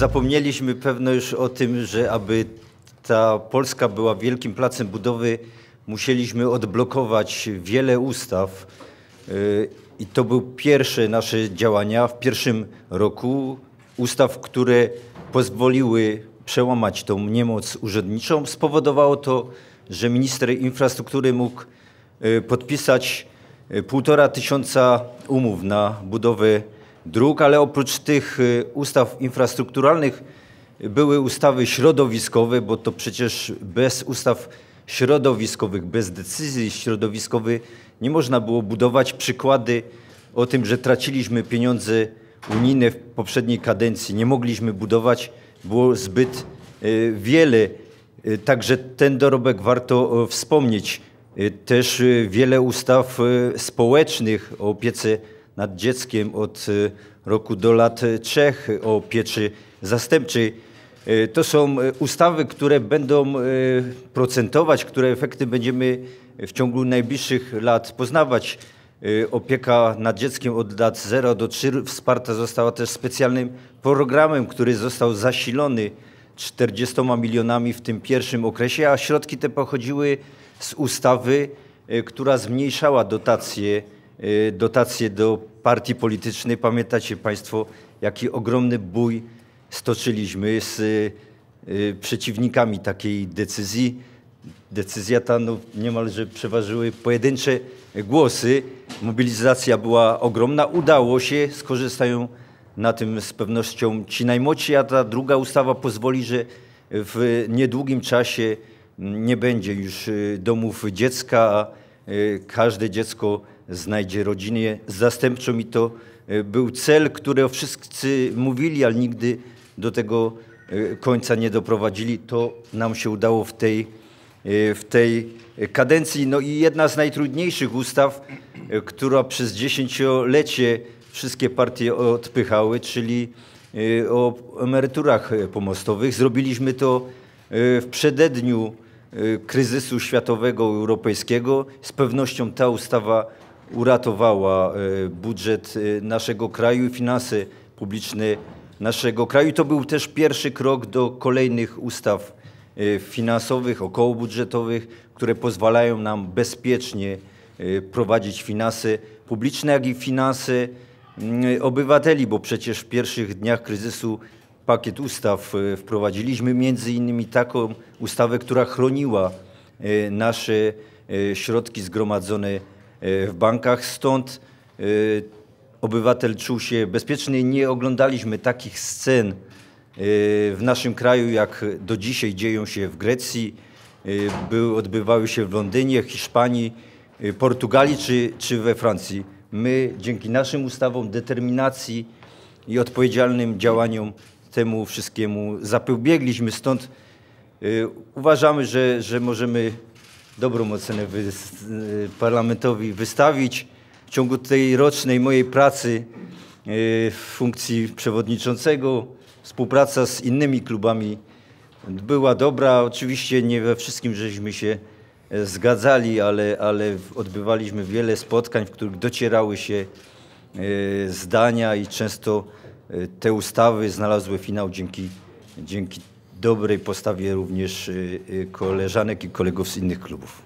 zapomnieliśmy pewno już o tym, że aby ta Polska była wielkim placem budowy, musieliśmy odblokować wiele ustaw. Y, I to były pierwsze nasze działania w pierwszym roku. Ustaw, które pozwoliły przełamać tą niemoc urzędniczą. Spowodowało to, że minister infrastruktury mógł y, podpisać y, półtora tysiąca umów na budowę dróg, ale oprócz tych y, ustaw infrastrukturalnych były ustawy środowiskowe, bo to przecież bez ustaw środowiskowych, bez decyzji środowiskowych nie można było budować. Przykłady o tym, że traciliśmy pieniądze unijne w poprzedniej kadencji, nie mogliśmy budować, było zbyt y, wiele. Y, Także ten dorobek warto wspomnieć. Też wiele ustaw społecznych o opiece nad dzieckiem od y, roku do lat y, trzech o pieczy zastępczej. Y, To są ustawy, które będą procentować, które efekty będziemy w ciągu najbliższych lat poznawać. Opieka nad dzieckiem od lat 0 do 3 wsparta została też specjalnym programem, który został zasilony 40 milionami w tym pierwszym okresie, a środki te pochodziły z ustawy, która zmniejszała dotacje, dotacje do partii politycznej. Pamiętacie Państwo, jaki ogromny bój stoczyliśmy z y, przeciwnikami takiej decyzji. Decyzja ta no, niemalże przeważyły pojedyncze głosy. Mobilizacja była ogromna. Udało się, skorzystają na tym z pewnością ci najmłodsi, a ta druga ustawa pozwoli, że w niedługim czasie nie będzie już y, domów dziecka, a y, każde dziecko znajdzie rodzinę zastępczą i to y, był cel, który wszyscy mówili, ale nigdy do tego y, końca nie doprowadzili. To nam się udało w tej, y, w tej kadencji. No i jedna z najtrudniejszych ustaw, która przez dziesięciolecie wszystkie partie odpychały, czyli o emeryturach pomostowych. Zrobiliśmy to w przededniu kryzysu światowego, europejskiego. Z pewnością ta ustawa uratowała y, budżet y, naszego kraju i finanse publiczne naszego kraju. To był też pierwszy krok do kolejnych ustaw y, finansowych, okołobudżetowych, które pozwalają nam bezpiecznie prowadzić finanse publiczne, jak i finanse mm, obywateli, bo przecież w pierwszych dniach kryzysu pakiet ustaw wprowadziliśmy, między innymi taką ustawę, która chroniła nasze środki zgromadzone w bankach. Stąd y, obywatel czuł się bezpieczny. Nie oglądaliśmy takich scen y, w naszym kraju, jak do dzisiaj dzieją się w Grecji, były, odbywały się w Londynie, Hiszpanii, Portugalii czy, czy we Francji. My dzięki naszym ustawom, determinacji i odpowiedzialnym działaniom temu wszystkiemu zapobiegliśmy. Stąd uważamy, że, że możemy dobrą ocenę wy, y, parlamentowi wystawić. W ciągu tej rocznej mojej pracy y, w funkcji przewodniczącego, współpraca z innymi klubami była dobra. Oczywiście nie we wszystkim żeśmy się e, zgadzali, ale, ale odbywaliśmy wiele spotkań, w których docierały się e, zdania i często e, te ustawy znalazły finał dzięki, dzięki dobrej postawie również y, y, koleżanek i kolegów z innych klubów.